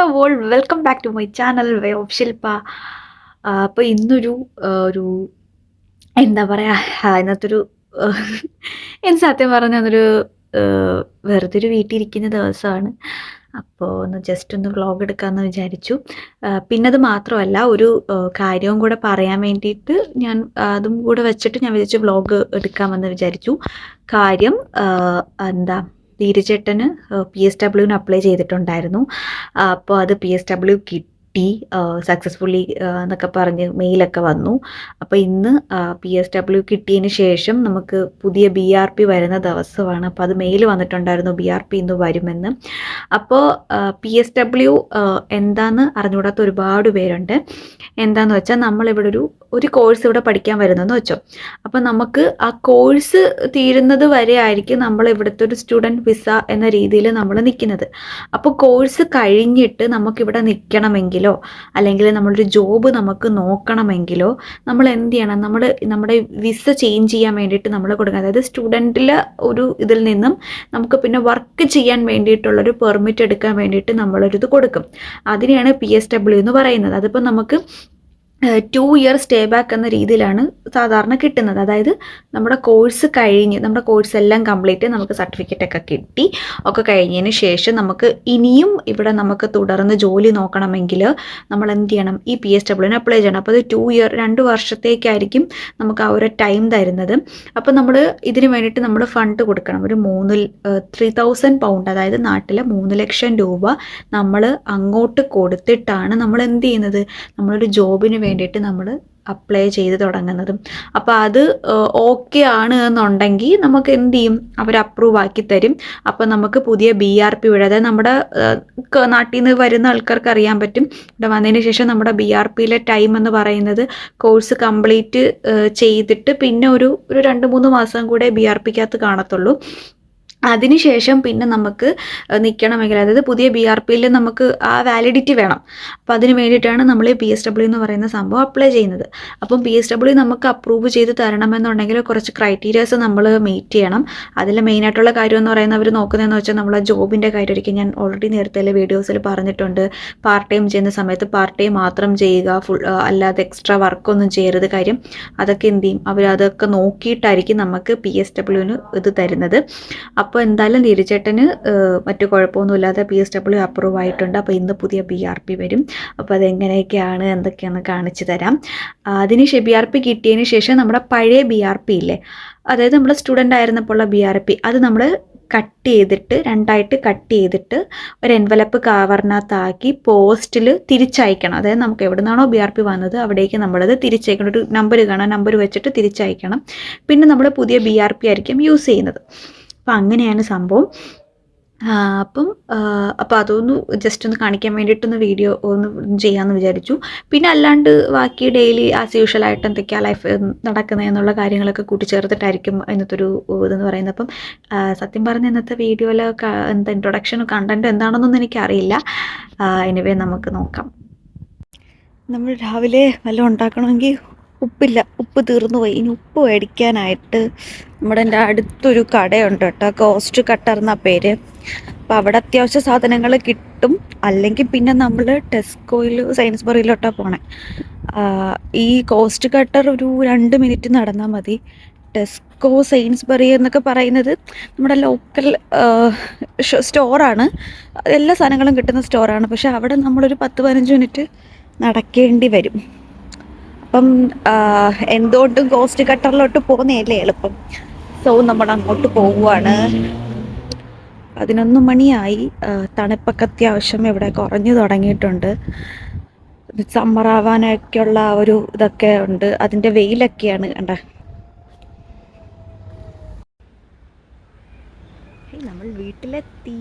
Hello all welcome back to my channel way of Shilpa അപ്പോൾ ഇന്നൊരു ഒരു എന്താ പറയുക അതിനകത്തൊരു എന്ന് സത്യം പറഞ്ഞ അതൊരു വെറുതെ ഒരു വീട്ടിലിരിക്കുന്ന ദിവസമാണ്. അപ്പോൾ ഒന്ന് ജസ്റ്റ് ഒന്ന് വ്ളോഗ് എടുക്കാമെന്ന് വിചാരിച്ചു. പിന്നത് മാത്രമല്ല ഒരു കാര്യവും കൂടെ പറയാൻ വേണ്ടിയിട്ട് ഞാൻ അതും കൂടെ വെച്ചിട്ട് ഞാൻ വിചാരിച്ചു വ്ളോഗ് എടുക്കാമെന്ന് വിചാരിച്ചു. കാര്യം എന്താ ധീരചേട്ടന് പി എസ് ഡബ്ല്യുവിന് അപ്ലൈ ചെയ്തിട്ടുണ്ടായിരുന്നു. അപ്പോൾ അത് പി എസ് ഡബ്ല്യു കിട്ടി. സക്സസ്ഫുള്ളി എന്നൊക്കെ പറഞ്ഞ് മെയിലൊക്കെ വന്നു. അപ്പോൾ ഇന്ന് പി എസ് ഡബ്ല്യു കിട്ടിയതിന് ശേഷം നമുക്ക് പുതിയ ബി ആർ പി വരുന്ന ദിവസമാണ്. അപ്പോൾ അത് മെയിൽ വന്നിട്ടുണ്ടായിരുന്നു ബി ആർ പി ഇന്ന് വരുമെന്ന്. അപ്പോൾ പി എസ് ഡബ്ല്യു എന്താന്ന് അറിഞ്ഞുകൂടാത്ത ഒരുപാട് പേരുണ്ട്. എന്താന്ന് വെച്ചാൽ നമ്മളിവിടെ ഒരു ഒരു കോഴ്സ് ഇവിടെ പഠിക്കാൻ വരുന്നതെന്ന് വെച്ചോ. അപ്പോൾ നമുക്ക് ആ കോഴ്സ് തീരുന്നത് വരെ ആയിരിക്കും നമ്മൾ ഇവിടുത്തെ ഒരു സ്റ്റുഡന്റ് വിസ എന്ന രീതിയിൽ നമ്മൾ നിൽക്കുന്നത്. അപ്പോൾ കോഴ്സ് കഴിഞ്ഞിട്ട് നമുക്കിവിടെ നിൽക്കണമെങ്കിലോ അല്ലെങ്കിൽ നമ്മളൊരു ജോബ് നമുക്ക് നോക്കണമെങ്കിലോ നമ്മൾ എന്ത് ചെയ്യണം? നമ്മൾ നമ്മുടെ വിസ ചേഞ്ച് ചെയ്യാൻ വേണ്ടിയിട്ട് നമ്മൾ കൊടുക്കുക അതായത് സ്റ്റുഡന്റിൽ ഒരു ഇതിൽ നിന്നും നമുക്ക് പിന്നെ വർക്ക് ചെയ്യാൻ വേണ്ടിയിട്ടുള്ളൊരു പെർമിറ്റ് എടുക്കാൻ വേണ്ടിയിട്ട് നമ്മളൊരിത് കൊടുക്കും. അതിനെയാണ് പി എസ് ഡബ്ല്യു എന്ന് പറയുന്നത്. അതിപ്പോൾ നമുക്ക് ടു ഇയർ സ്റ്റേ ബാക്ക് എന്ന രീതിയിലാണ് സാധാരണ കിട്ടുന്നത്. അതായത് നമ്മുടെ കോഴ്സ് കഴിഞ്ഞ് നമ്മുടെ കോഴ്സ് എല്ലാം കംപ്ലീറ്റ് നമുക്ക് സർട്ടിഫിക്കറ്റ് ഒക്കെ കിട്ടി. ഒക്കെ കഴിഞ്ഞതിന് ശേഷം നമുക്ക് ഇനിയും ഇവിടെ നമുക്ക് തുടർന്ന് ജോലി നോക്കണമെങ്കിൽ നമ്മൾ എന്ത് ചെയ്യണം? ഈ പി എസ് ഡബ്ല്യൂന് അപ്ലൈ ചെയ്യണം. അപ്പോൾ അത് ടു ഇയർ രണ്ട് വർഷത്തേക്കായിരിക്കും നമുക്ക് ആ ഒരു ടൈം തരുന്നത്. അപ്പോൾ നമ്മൾ ഇതിന് വേണ്ടിയിട്ട് നമ്മൾ ഫണ്ട് കൊടുക്കണം. ഒരു മൂന്ന് ത്രീ തൗസൻഡ് പൗണ്ട് അതായത് നാട്ടിലെ മൂന്ന് ലക്ഷം രൂപ നമ്മൾ അങ്ങോട്ട് കൊടുത്തിട്ടാണ് നമ്മൾ എന്ത് ചെയ്യുന്നത്? നമ്മളൊരു ജോബിന് വേണ്ടിയിട്ട് നമ്മൾ അപ്ലൈ ചെയ്ത് തുടങ്ങുന്നതും. അപ്പോൾ അത് ഓക്കെ ആണ് എന്നുണ്ടെങ്കിൽ നമുക്ക് എന്ത് ചെയ്യും? അവർ അപ്രൂവ് ആക്കി തരും. അപ്പോൾ നമുക്ക് പുതിയ ബി ആർ പി വഴി അതായത് നമ്മുടെ നാട്ടിൽ നിന്ന് വരുന്ന ആൾക്കാർക്ക് അറിയാൻ പറ്റും. ഇവിടെ വന്നതിന് ശേഷം നമ്മുടെ ബി ആർ പിയിലെ ടൈം എന്ന് പറയുന്നത് കോഴ്സ് കംപ്ലീറ്റ് ചെയ്തിട്ട് പിന്നെ ഒരു ഒരു രണ്ട് മൂന്ന് മാസം കൂടെ ബി ആർ പിക്കകത്ത് കാണത്തുള്ളൂ. അതിനുശേഷം പിന്നെ നമുക്ക് നിൽക്കണമെങ്കിൽ അതായത് പുതിയ ബി ആർ പിയിൽ നമുക്ക് ആ വാലിഡിറ്റി വേണം. അപ്പോൾ അതിന് വേണ്ടിയിട്ടാണ് നമ്മൾ പി എസ് ഡബ്ല്യു എന്ന് പറയുന്ന സംഭവം അപ്ലൈ ചെയ്യുന്നത്. അപ്പം പി എസ് ഡബ്ല്യു നമുക്ക് അപ്രൂവ് ചെയ്ത് തരണമെന്നുണ്ടെങ്കിൽ കുറച്ച് ക്രൈറ്റീരിയാസ് നമ്മൾ മീറ്റ് ചെയ്യണം. അതിൽ മെയിനായിട്ടുള്ള കാര്യം എന്ന് പറയുന്നത് അവർ നോക്കുന്നതെന്ന് വെച്ചാൽ നമ്മളെ ജോബിന്റെ കാര്യമായിരിക്കും. ഞാൻ ഓൾറെഡി നേരത്തെ വീഡിയോസിൽ പറഞ്ഞിട്ടുണ്ട്. പാർട്ട് ടൈം ചെയ്യുന്ന സമയത്ത് പാർട്ട് ടൈം മാത്രം ചെയ്യുക ഫുൾ അല്ലാതെ എക്സ്ട്രാ വർക്കൊന്നും ചെയ്യരുത് കാര്യം. അതൊക്കെ എന്ത് ചെയ്യും? അവർ അതൊക്കെ നോക്കിയിട്ടായിരിക്കും നമുക്ക് പി എസ് ഡബ്ല്യുവിന് ഇത് തരുന്നത്. അപ്പോൾ എന്തായാലും തിരിച്ചേട്ടന് മറ്റു കുഴപ്പമൊന്നുമില്ലാതെ പി എസ് ഡബ്ല്യു അപ്രൂവ് ആയിട്ടുണ്ട്. അപ്പോൾ ഇന്ന് പുതിയ ബി ആർ പി വരും. അപ്പോൾ അതെങ്ങനെയൊക്കെയാണ് എന്തൊക്കെയാണെന്ന് കാണിച്ചു തരാം. അതിന് ശേഷം ബി ആർ പി കിട്ടിയതിന് ശേഷം നമ്മുടെ പഴയ ബി ആർ പി ഇല്ലേ? അതായത് നമ്മൾ സ്റ്റുഡന്റ് ആയിരുന്നപ്പോൾ ഉള്ള ബി ആർ പി അത് നമ്മൾ കട്ട് ചെയ്തിട്ട് രണ്ടായിട്ട് കട്ട് ചെയ്തിട്ട് ഒരു എൻവലപ്പ് കവറിനകത്താക്കി പോസ്റ്റിൽ തിരിച്ചയക്കണം. അതായത് നമുക്ക് എവിടെ നിന്നാണോ ബി ആർ പി വന്നത് അവിടേക്ക് നമ്മളത് തിരിച്ചയക്കണം. ഒരു നമ്പർ കാണാം നമ്പർ വെച്ചിട്ട് തിരിച്ചയക്കണം. പിന്നെ നമ്മൾ പുതിയ ബി ആർ പി ആയിരിക്കും യൂസ് ചെയ്യുന്നത്. അപ്പം അങ്ങനെയാണ് സംഭവം. അപ്പം അപ്പം അതൊന്ന് ജസ്റ്റ് ഒന്ന് കാണിക്കാൻ വേണ്ടിയിട്ടൊന്ന് വീഡിയോ ഒന്ന് ചെയ്യാമെന്ന് വിചാരിച്ചു. പിന്നെ അല്ലാണ്ട് ബാക്കി ഡെയിലി ആസ് യൂഷ്വൽ ആയിട്ട് എന്തൊക്കെയാണ് ലൈഫ് നടക്കുന്നത് എന്നുള്ള കാര്യങ്ങളൊക്കെ കൂട്ടിച്ചേർത്തിട്ടായിരിക്കും ഇന്നത്തെ ഒരു ഇതെന്ന് പറയുന്നത്. അപ്പം സത്യം പറഞ്ഞ ഇന്നത്തെ വീഡിയോയിലെ എന്താ ഇൻട്രൊഡക്ഷൻ കണ്ടന്റ് എന്താണെന്നൊന്നും എനിക്കറിയില്ല. എനിവേ നമുക്ക് നോക്കാം. നമ്മൾ രാവിലെ വല്ലതും ഉണ്ടാക്കണമെങ്കിൽ ഉപ്പില്ല. ഉപ്പ് തീർന്നു പോയി. ഇനി ഉപ്പ് മേടിക്കാനായിട്ട് നമ്മുടെ എന്റെ അടുത്തൊരു കടയുണ്ട് കേട്ടോ. കോസ്റ്റ് കട്ടർ എന്നാ പേര്. അപ്പം അവിടെ അത്യാവശ്യ സാധനങ്ങൾ കിട്ടും. അല്ലെങ്കിൽ പിന്നെ നമ്മൾ ടെസ്കോയിൽ സയൻസ്ബറിയിലോട്ടാണ് പോണേ. ഈ കോസ്റ്റ് കട്ടർ ഒരു രണ്ട് മിനിറ്റ് നടന്നാൽ മതി. ടെസ്കോ സയൻസ്ബറി എന്നൊക്കെ പറയുന്നത് നമ്മുടെ ലോക്കൽ സ്റ്റോറാണ് എല്ലാ സാധനങ്ങളും കിട്ടുന്ന സ്റ്റോറാണ് പക്ഷെ അവിടെ നമ്മളൊരു പത്ത് പതിനഞ്ച് മിനിറ്റ് നടക്കേണ്ടി വരും. അപ്പം എന്തുകൊണ്ടും കോസ്റ്റ് കട്ടറിലോട്ട് പോകുന്നതല്ലേ എളുപ്പം. സോ നമ്മൾ അങ്ങോട്ട് പോവുകയാണ് പതിനൊന്ന് മണിയായി. തണുപ്പൊക്കെ അത്യാവശ്യം ഇവിടെ കുറഞ്ഞു തുടങ്ങിയിട്ടുണ്ട്. സമ്മർ ആവാനൊക്കെയുള്ള ഒരു ഇതൊക്കെ ഉണ്ട്. അതിന്റെ വെയിലൊക്കെയാണ് കണ്ട. നമ്മൾ വീട്ടിലെത്തി.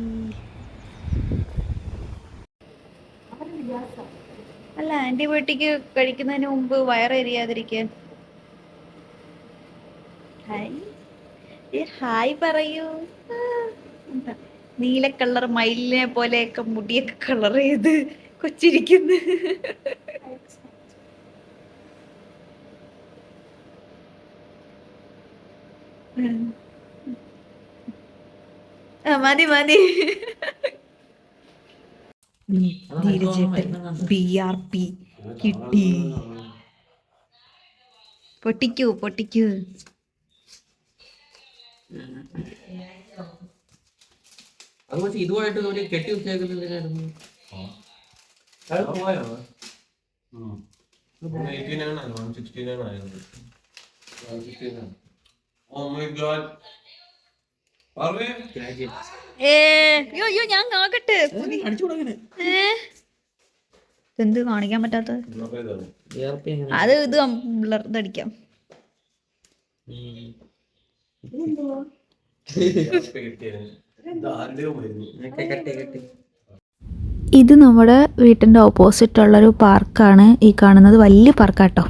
അല്ല ആന്റിബയോട്ടിക് കഴിക്കുന്നതിന് മുമ്പ് വയറെരിയാതിരിക്കാൻ ഹായ്. ഹായ് പറയൂ. നീല കളർ മയിലിനെ പോലെയൊക്കെ മുടിയൊക്കെ കളർ ചെയ്ത് കൊച്ചിരിക്കുന്നു. മതി മതി. ധീരജേട്ടൻ ബി ആർ പി കിട്ടി. പൊട്ടിക്കൂ പൊട്ടിക്കൂ. അത് ഇതുമായിട്ട് ഒരു കെട്ടി ആയിരുന്നു ഓ മൈ ഗോഡ് പറവേ അയ്യോ ഞാൻ നോക്കട്ടെ? എന്ത് കാണിക്കാൻ പറ്റാത്ത? അത് ഇത് ഇതടിക്കാം ഇത് നമ്മുടെ വീട്ടിന്റെ ഓപ്പോസിറ്റ് ഉള്ളൊരു പാർക്കാണ് ഈ കാണുന്നത് വലിയ പാർക്കാട്ടോ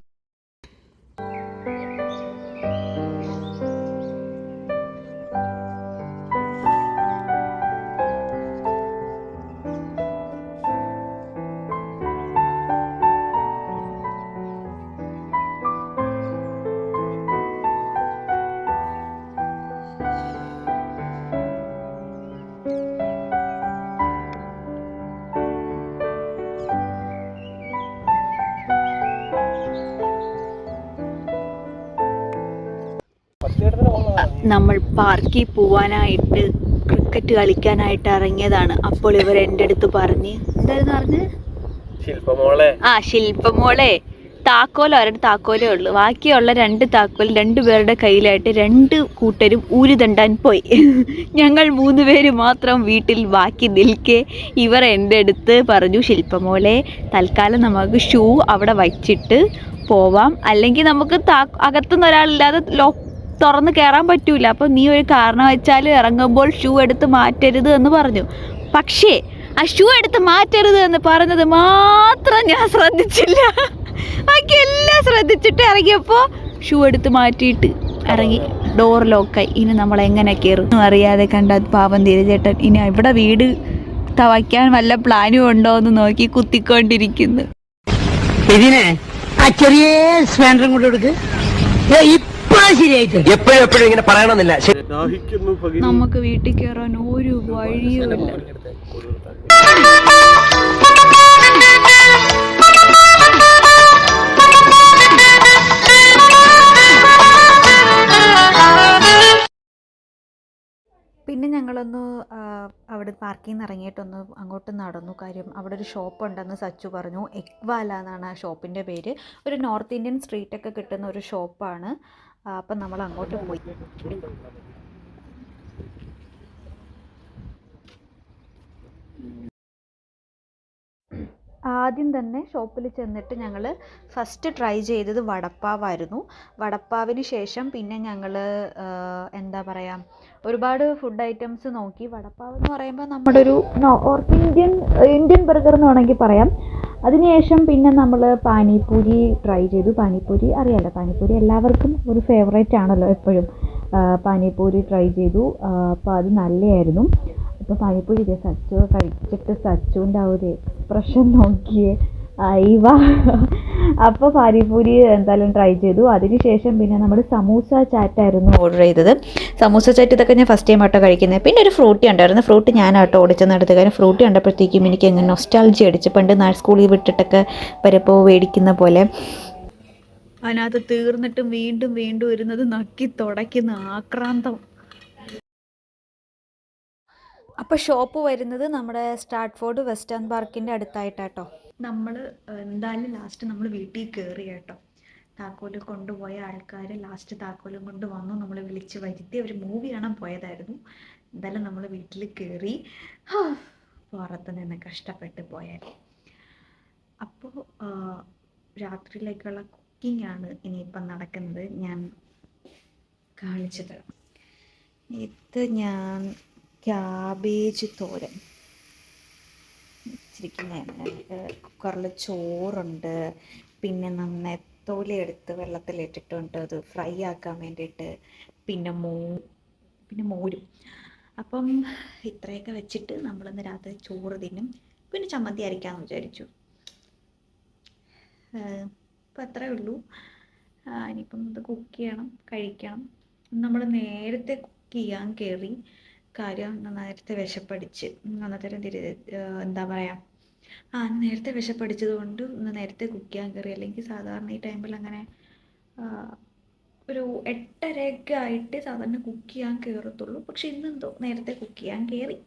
നമ്മൾ പാർക്കിൽ പോവാനായിട്ട് ക്രിക്കറ്റ് കളിക്കാനായിട്ട് ഇറങ്ങിയതാണ്. അപ്പോൾ ഇവർ എന്റെ അടുത്ത് പറഞ്ഞ് എന്തായിരുന്നു പറഞ്ഞ്? ശില്പമോളെ. ആ ശില്പമോളെ. താക്കോലോ? ഒരെണ്ണം താക്കോലേ ഉള്ളൂ. ബാക്കിയുള്ള രണ്ട് താക്കോൽ രണ്ടു പേരുടെ കയ്യിലായിട്ട് രണ്ട് കൂട്ടരും ഊരി തണ്ടാൻ പോയി. ഞങ്ങൾ മൂന്ന് പേര് മാത്രം വീട്ടിൽ ബാക്കി നിൽക്കെ ഇവർ എന്റെ അടുത്ത് പറഞ്ഞു ശില്പമോളെ തൽക്കാലം നമുക്ക് ഷൂ അവിടെ വച്ചിട്ട് പോവാം. അല്ലെങ്കിൽ നമുക്ക് താ അകത്തുനിന്ന് ഒരാളില്ലാതെ ലോ തുറന്ന് കയറാൻ പറ്റൂല. അപ്പം നീ ഒരു കാരണം വെച്ചാൽ ഇറങ്ങുമ്പോൾ ഷൂ എടുത്ത് മാറ്റരുത് എന്ന് പറഞ്ഞു. പക്ഷേ ആ ഷൂ എടുത്ത് മാറ്റരുത് എന്ന് പറഞ്ഞത് മാത്രം ഞാൻ ശ്രദ്ധിച്ചില്ല. ബാക്കി എല്ലാം ശ്രദ്ധിച്ചിട്ട് ഇറങ്ങിയപ്പോൾ ഷൂ എടുത്ത് മാറ്റിയിട്ട് ഇറങ്ങി. ഡോർ ലോക്കായി ഇനി നമ്മൾ എങ്ങനെ കയറും അറിയാതെ കണ്ട പാവം തിരിചേട്ടൻ ഇനി ഇവിടെ വീട് തവയ്ക്കാൻ വല്ല പ്ലാനും ഉണ്ടോ എന്ന് നോക്കി കുത്തിക്കൊണ്ടിരിക്കുന്നു. ഇതിനെ ആ ചെറിയ സ്പാൻഡറും കൊണ്ട് കൊടുക്ക് ശരിയായിട്ട്? എപ്പോഴും എപ്പോഴും ഇങ്ങനെ പറയണമെന്നില്ല. നമുക്ക് വീട്ടിൽ കയറാൻ ഒരു വഴിയുമില്ല. പിന്നെ ഞങ്ങളൊന്ന് അവിടെ പാർക്കിൽ നിന്ന് ഇറങ്ങിയിട്ടൊന്ന് അങ്ങോട്ട് നടന്നു. കാര്യം അവിടെ ഒരു ഷോപ്പ് ഉണ്ടെന്ന് സച്ചു പറഞ്ഞു. എക്വാല എന്നാണ് ആ ഷോപ്പിന്റെ പേര്. ഒരു നോർത്ത് ഇന്ത്യൻ സ്ട്രീറ്റൊക്കെ കിട്ടുന്ന ഒരു ഷോപ്പാണ്. അപ്പം നമ്മൾ അങ്ങോട്ട് പോയി. ആദ്യം തന്നെ ഷോപ്പിൽ ചെന്നിട്ട് ഞങ്ങൾ ഫസ്റ്റ് ട്രൈ ചെയ്തത് വടപ്പാവായിരുന്നു. വടപ്പാവിന് ശേഷം പിന്നെ ഞങ്ങൾ എന്താ പറയുക ഒരുപാട് ഫുഡ് ഐറ്റംസ് നോക്കി. വടപ്പാവ് എന്ന് പറയുമ്പോൾ നമ്മുടെ ഒരു നോർത്ത് ഇന്ത്യൻ ഇന്ത്യൻ ബർഗർ എന്ന് വേണമെങ്കിൽ പറയാം. അതിനുശേഷം പിന്നെ നമ്മൾ പാനിപ്പൂരി ട്രൈ ചെയ്തു. പാനിപ്പൂരി അറിയാലോ പാനിപ്പൂരി എല്ലാവർക്കും ഒരു ഫേവറേറ്റ് ആണല്ലോ എപ്പോഴും. പാനിപ്പൂരി ട്രൈ ചെയ്തു. അപ്പോൾ അത് നല്ലതായിരുന്നു അപ്പോൾ പാനിപ്പൂരി സച്ചു കഴിച്ചിട്ട് സച്ചുവിന്റെ ആ ഒരു എക്സ്പ്രഷൻ നോക്കിയേ. അയവ അപ്പോൾ പാരിപൂരി എന്തായാലും ട്രൈ ചെയ്തു. അതിനുശേഷം പിന്നെ നമ്മൾ സമൂസ ചാറ്റായിരുന്നു ഓർഡർ ചെയ്തത്. സമൂസ ചാറ്റ് ഇതൊക്കെ ഞാൻ ഫസ്റ്റ് ടൈം ആട്ടോ കഴിക്കുന്നത്. പിന്നെ ഒരു ഫ്രൂട്ടി ഉണ്ടായിരുന്നു ഫ്രൂട്ടി ഞാനാട്ടോ ഓടിച്ചെന്നെടുത്ത് കാര്യം ഫ്രൂട്ടി കണ്ടപ്പോഴത്തേക്കും എനിക്ക് അങ്ങനെ നൊസ്റ്റാൾജി അടിച്ച്. പണ്ട് നാ സ്കൂളിൽ വിട്ടിട്ടൊക്കെ വരപ്പോൾ മേടിക്കുന്ന പോലെ. അതിനകത്ത് തീർന്നിട്ടും വീണ്ടും വീണ്ടും വരുന്നത് നക്കി തുടയ്ക്കുന്ന ആക്രാന്തം. അപ്പോൾ ഷോപ്പ് വരുന്നത് നമ്മുടെ സ്റ്റാർട്ട് ഫോർഡ് വെസ്റ്റേൺ പാർക്കിന്റെ അടുത്തായിട്ടാട്ടോ. നമ്മൾ എന്തായാലും ലാസ്റ്റ് നമ്മൾ വീട്ടിൽ കയറി കേട്ടോ. താക്കോൽ കൊണ്ടുപോയ ആൾക്കാർ ലാസ്റ്റ് താക്കോലും കൊണ്ട് വന്നു നമ്മൾ വിളിച്ച് വരുത്തി. ഒരു മൂവി കാണാൻ പോയതായിരുന്നു. എന്തായാലും നമ്മൾ വീട്ടിൽ കയറി പുറത്ത് നിന്ന് കഷ്ടപ്പെട്ട് പോയാൽ. അപ്പോൾ രാത്രിയിലേക്കുള്ള കുക്കിംഗ് ആണ് ഇനിയിപ്പം നടക്കുന്നത്. ഞാൻ കാണിച്ചത് ഇത് ഞാൻ ക്യാബേജ് തോരൻ. വെച്ചിരിക്കുന്നതാണ് കുക്കറിൽ ചോറുണ്ട്. പിന്നെ നന്നായി എടുത്ത് വെള്ളത്തിലിട്ടിട്ടുണ്ട്. അത് ഫ്രൈ ആക്കാൻ വേണ്ടിയിട്ട്. പിന്നെ മോ പിന്നെ മോരും. അപ്പം ഇത്രയൊക്കെ വെച്ചിട്ട് നമ്മളിന്ന് രാത്രി ചോറ് തിന്നും. പിന്നെ ചമ്മന്തി അരയ്ക്കാമെന്ന് വിചാരിച്ചു. ഇപ്പം അത്രയേ ഉള്ളൂ. ഇനിയിപ്പം ഇത് കുക്ക് ചെയ്യണം കഴിക്കണം. നമ്മൾ നേരത്തെ കുക്ക് ചെയ്യാൻ കയറി കാര്യം നേരത്തെ വിശപ്പടിച്ച്. അന്നത്തെ എന്താ പറയുക ആ നേരത്തെ വിശപ്പടിച്ചത് കൊണ്ട് ഇന്ന് നേരത്തെ കുക്ക് ചെയ്യാൻ കയറി. അല്ലെങ്കിൽ സാധാരണ ഈ ടൈമിൽ അങ്ങനെ ഒരു എട്ടരയൊക്കെ ആയിട്ട് സാധാരണ കുക്ക് ചെയ്യാൻ കയറത്തുള്ളൂ പക്ഷെ ഇന്നെന്തോ നേരത്തെ കുക്ക് ചെയ്യാൻ കയറി.